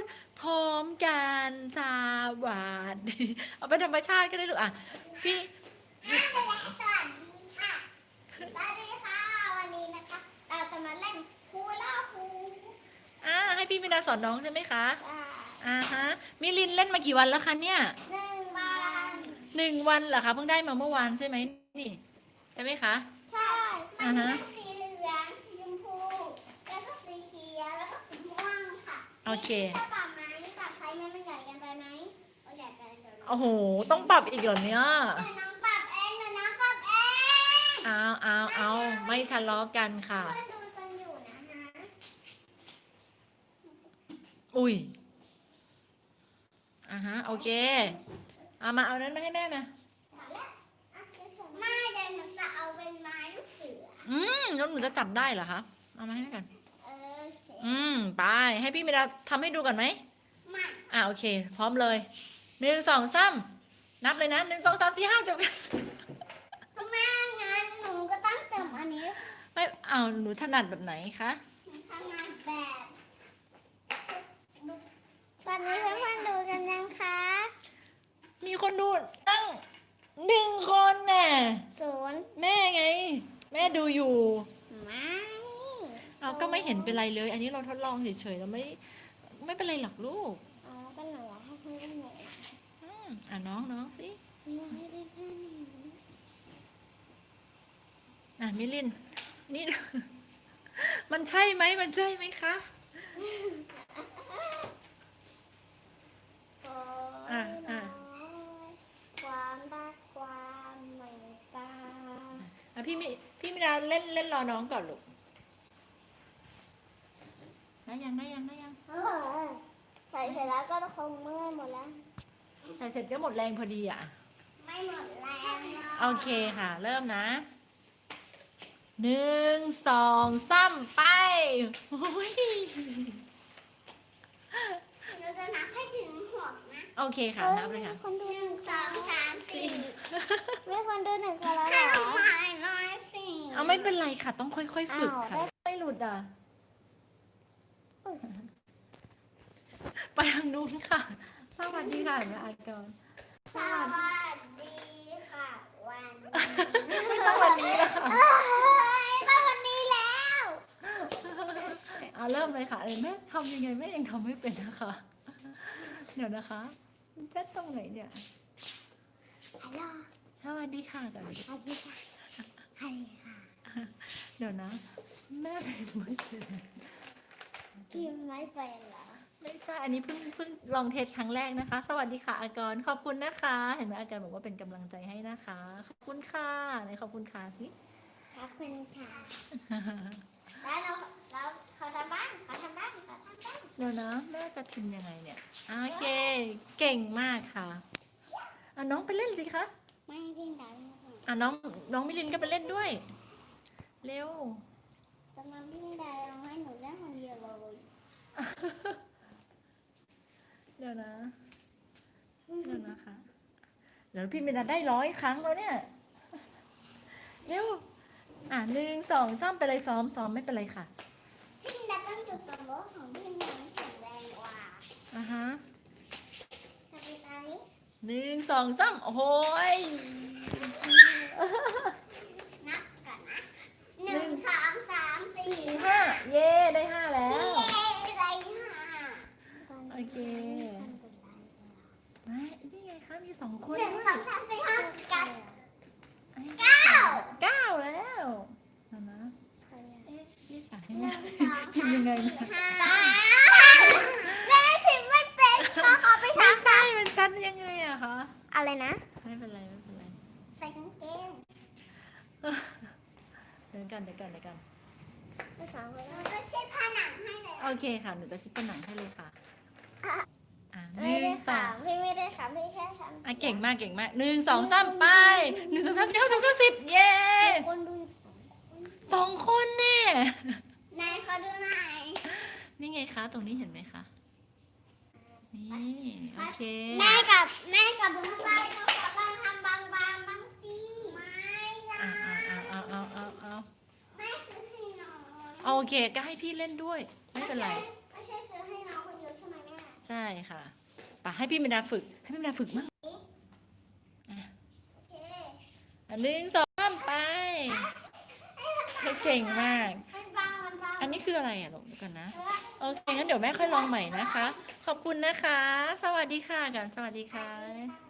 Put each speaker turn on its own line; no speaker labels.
ดพร้อมกันสวัสดีเอาเป็นธรรมชาติก็ได้ลูกอะพี่
สวัสดีค่ะสวัสดีค่ะวันนี้นะคะ เราจะมาเล่นฮูลาฮูป
อ่าให้พี่มินาสอนน้องใช่ไหมคะ
ค่ะ
อ่าฮะมิลินเล่นมากี่วันแล้วคะเนี่ย
หนึ่งวัน
หนึ่งวันเหรอคะเพิ่งได้มาเมื่อวานใช่ไหมนี่ใช่ไหมคะ
ใช่
อ่า
มัน
ฮะ
มีสีเหลือง สีชมพู แล้วก็สีเขียว แล้วก็สีม่วงค่ะ
โอเค
ถ้าปรับไหมปรับใช้ไหมมันใหญ่เกันไปไหมเอาใหญ่ไปเดี๋ยวน้อง
โอ้โห ต้องปรับอีกเหรอเนี่ย
เดี๋ยวน้องปรับเองเดี๋ยวน้องปรับเอง
เอาเอาเอาไม่ทะเลาะกันค่ะ
เพื่อนดูกันอยู่นะคะ
อุ้ยอ่าฮะ โอเค เอามาเอานั้นมาให้แม่มา
เอาละอะเดี๋ยวส่งไม่เดี๋ยวหนูจะเอาเป็นไม้ลูกเสือ
อืมแล้วหนูจะจับได้เหรอคะ เอามาให้แม่กัน
เออเสร็จ
อืม ไป ให้พี่มิราทำให้ดูก่อนไหม
มา
อ่าโอเค พร้อมเลยหนึ่งสองสามนับเลยนะหนึ่งสองสามสี่ห้าจบกัน
ทำไมงั้นหนูก็ต้องเติมอันนี้
ไม่เอาหนูถนัดแบบไหนคะ
ทำงานแบบตอนนี้เพื่อนๆดูกันยังคะ
มีคนดูตั้งหนึ่งคนแน่
ศูนย์
แม่ไง แม่ดูอยู่
ไม่
เราก็ไม่เห็นเป็นไรเลย อันนี้เราทดลองเฉยๆเราไม่ไม่เป็นไรหรอกลูก
อ๋อก็หนูอยากให้เพื่อนๆเห็น
อืมอะน้องน้องสิ
อยากให้เพื่อนๆเห็น
อะมิลินนี่ มันใช่ไหมมันใช่ไหมคะอะอะ
ความรักความเมตตา
อะพี่มิพี่มิดาเล่นเล่นรอน้องก่อนลูก ได้ยังได้ยังได้ยัง
เออใส่เสร็จแล้วก็คงเมื่อยหมดแล้ว
แต่เสร็จก็หมดแรงพอดีอะ
ไม่หมดแรงเนาะ
โอเคค่ะ เริ่มนะ หนึ่งสองสามไปโอ้ย
เราจะนับให้ถึงหกนะ
โอเคค่ะ นับเลยค่ะ
คนดูหนึ่งสองสามสี่
สี่
ไม่คนดูหนึ่งคนแล้วเหรอไม่น้อยสี่
เอาไม่เป็นไรค่ะ ต้องค่อยๆ ฝึกค่ะ
อ้าวได้
ไม่หลุดอะ ไปทางนู้นค่ะ สวัสดีค่ะแม่อากร
สวัสดีค่ะ วัน
ไม่ต้องวันนี้แล้วค่ะ
เอ้ยต้องวันนี้แล้ว
อะเริ่มเลยค่ะเอ้ยแม่ทำยังไงแม่ยังทำไม่เป็นนะคะ เดี๋ยวนะคะเจ็ดตรงไหนเนี่ย
ฮัลโหล
สวัสดีค่ะก่อนเลย
สวัสดีค่ะสวัสดีค่ะ
เดี๋ยวนะ แม่เป็นไม่เป็น
พี่ไม่เป็นเหรอ
ไม่ใช่ อันนี้เพิ่งเพิ่งลองเทสครั้งแรกนะคะ สวัสดีค่ะอากร ขอบคุณนะคะ เห็นไหมอากรบอกว่าเป็นกำลังใจให้นะคะ ขอบคุณค่ะไหนขอบคุณค่ะสิ
ขอบคุณค่ะ แล้วเราเราเขาทำบ้านเขาทำบ้านเขาทำบ้าน
เดี๋ยวนะแม่จะพิมพ์ยังไงเนี่ยอะโอเค เก่งมากค่ะอะน้องไปเล่นสิคะ
ไม่พี่ดัง
อะน้องน้องมิลินก็ไปเล่นด้วย เร็ว
ตอนนั้นพี่ดังให้หนูเล่นคนเดียวเลย
เดี๋ยวนะ เดี๋ยวนะคะเดี๋ยวพี่มิลินได้ร้อยครั้งแล้วเนี่ย เร็ว อะหนึ่งสองสามไปเลยซ้อมซ้อมไม่เป็นไรค่ะ
พี่ดังต้องจุดตรงรถของพี่ดังแข็งแรงกว่า
อะฮะ
ทำเป็นอันนี้
หนึ่งสองสามโอ้โหย
นับก่อนนะหนึ่งสองสามสี่
สี่ห้าเย่ได้ห้าแล้
เย้
ว
ได้ห้า
โอเค ไม่ นี่ไงคะมีสองคน
หนึ่ง
ด้วย
สองสามสี่ห้ากัน
เก้าเก้าแล้วเดี๋ยวนะเอ๊ะยี่สิบสาม
ห
เนี่ย
นึ่งสอง
พิมพ์ยังไงนะ
ห้าแม่พิมพ์ไม่เป็นต้องเอาไป
ไม่
ทำ
ใช่มันชัดยังไงอะคะ
อะไรนะ
ไม่เป็นไรไม่เป็นไร
ใส่กางเกง
เดี๋ยวกันเดี๋ยวกันเดี๋ยวกัน
ไม่สองคนเราจะเช็ดผนังให้เลย
โอเคค่ะหนูจะชิดผนังให้เลยค่ะอะ ห
ไม่
นึ่
ได้
งสอ
ขางพี่ไม่ได้ขำพี่แค่ขำ
อะเก่งมากเก่งมากหนึ่งสองสามไปหนึ่งสองสามสี่ห้าหกเจ็ดแปดเก้าสิบเย้
คนดู
สองคนเนี่ย
นายเขาดูหน่อย
นี่ไงคะตรงนี้เห็นไหมคะนี่โอเค
แม่กับแม่กับลุงไส้ต้องขอลองทำบางๆบ้างสิไม่ได้
อะอะอะเอาเอาเอาเอา
แม่ซื้อให้น้อง
โอเคก็ให้พี่เล่นด้วย ไม่เป็นไร
ไม่ใช่ซื้อให้น้องคนเดียวใช่ไหมแม่
ใช่ค่ะไป่ะให้พี่เมดาฝึก ให้พี่เมดาฝึกมั่ง
อั
นหนึ่งสองสามไปเก่งมาก อันนี้คืออะไรอะลูกดูกันนะ โอเคงั้นเดี๋ยวแม่ค่อยลองใหม่นะคะ ขอบคุณนะคะ สวัสดีค่ะกัน สวัสดี
ค่ะ